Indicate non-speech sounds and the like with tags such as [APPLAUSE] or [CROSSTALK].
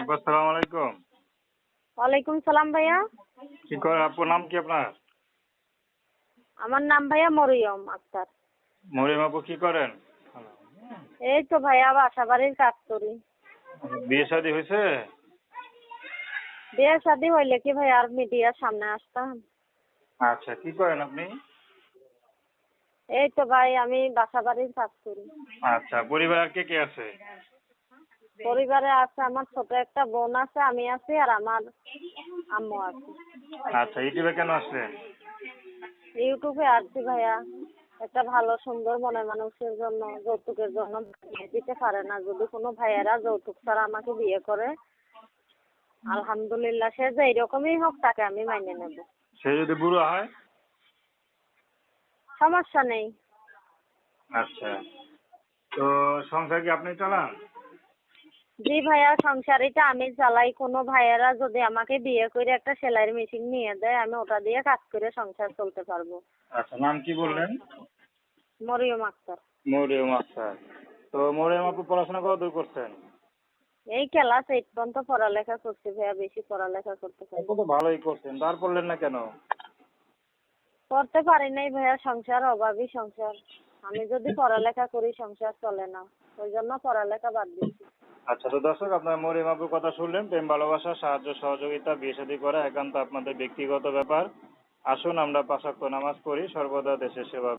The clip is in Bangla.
আসসালামু আলাইকুম। ওয়ালাইকুম সালাম ভাইয়া। কি করে আপুর নাম কি আপনার? আমার নাম ভাইয়া মরিয়ম আক্তার। মরিয়ম আপু কি করেন? এই তো ভাইয়া বাসা বাড়ির কাজ করি। বিয়ে শাদী হয়েছে? বিয়ে শাদি হইলে কি ভাই আর মিডিয়ার সামনে আসতাম? আচ্ছা কি করেন আপনি? এই তো ভাই আমি বাসা বাড়ির কাজ করি। আচ্ছা পরিবার কে কে আছে? পরিবারে আছে আমার ছোট একটা বোন আছে আমি আছি আর আমার আম্মু আছে। আচ্ছা ইউটিউবে কেন আসলেন ইউটিউবে আসছি ভাইয়া। একটা ভালো সুন্দর মনের মানুষের জন্য যৌতুকের জন্য বিয়ে দিতে পারে না। যদি কোনো ভাইয়েরা যৌতুক ছাড়া আমাকে বিয়ে করে আলহামদুলিল্লাহ সে যে এরকমই হোক তাকে আমি মাইনে নেব। সে যদি বুড়ো হয়? সমস্যা নেই। আচ্ছা। তো সংসার কি আপনি চালান? জি ভাইয়া সংসারিটা আমি চালাই। কোনো ভাইয়েরা যদি আমাকে বিয়ে করে একটা সেলাইয়ের মেশিন নিয়ে দেয় আমি ওটা দিয়ে কাজ করে সংসার চলতে পারব। আচ্ছা নাম কি বললেন? মরিয়ম আক্তার। মরিয়ম আক্তার। তো মরিয়ম আপু পড়াশোনা কত দূর করছেন? এই ক্লাস এইট পর্যন্ত পড়ালেখা করছি ভাইয়া বেশি পড়ালেখা করতে পারি। তো ভালোই করছেন। তার পড়লেন না কেন? করতে পারি নাই ভাইয়া সংসার অভাবী সংসার। আমি যদি [LAUGHS] পড়ালেখা করি সংসার চলে না। ওই জন্য পড়ালেখা বাদ দিচ্ছি আচ্ছা তো দর্শক, আপনার মরিম আপুর কথা শুনলেন, প্রেম, ভালোবাসা, সাহায্য, সহযোগিতা, বিয়ে শাদী করা একান্ত আপনাদের ব্যক্তিগত ব্যাপার। আসুন, আমরা পাশাক্ত নামাজ পড়ি, সর্বদা দেশের সেবা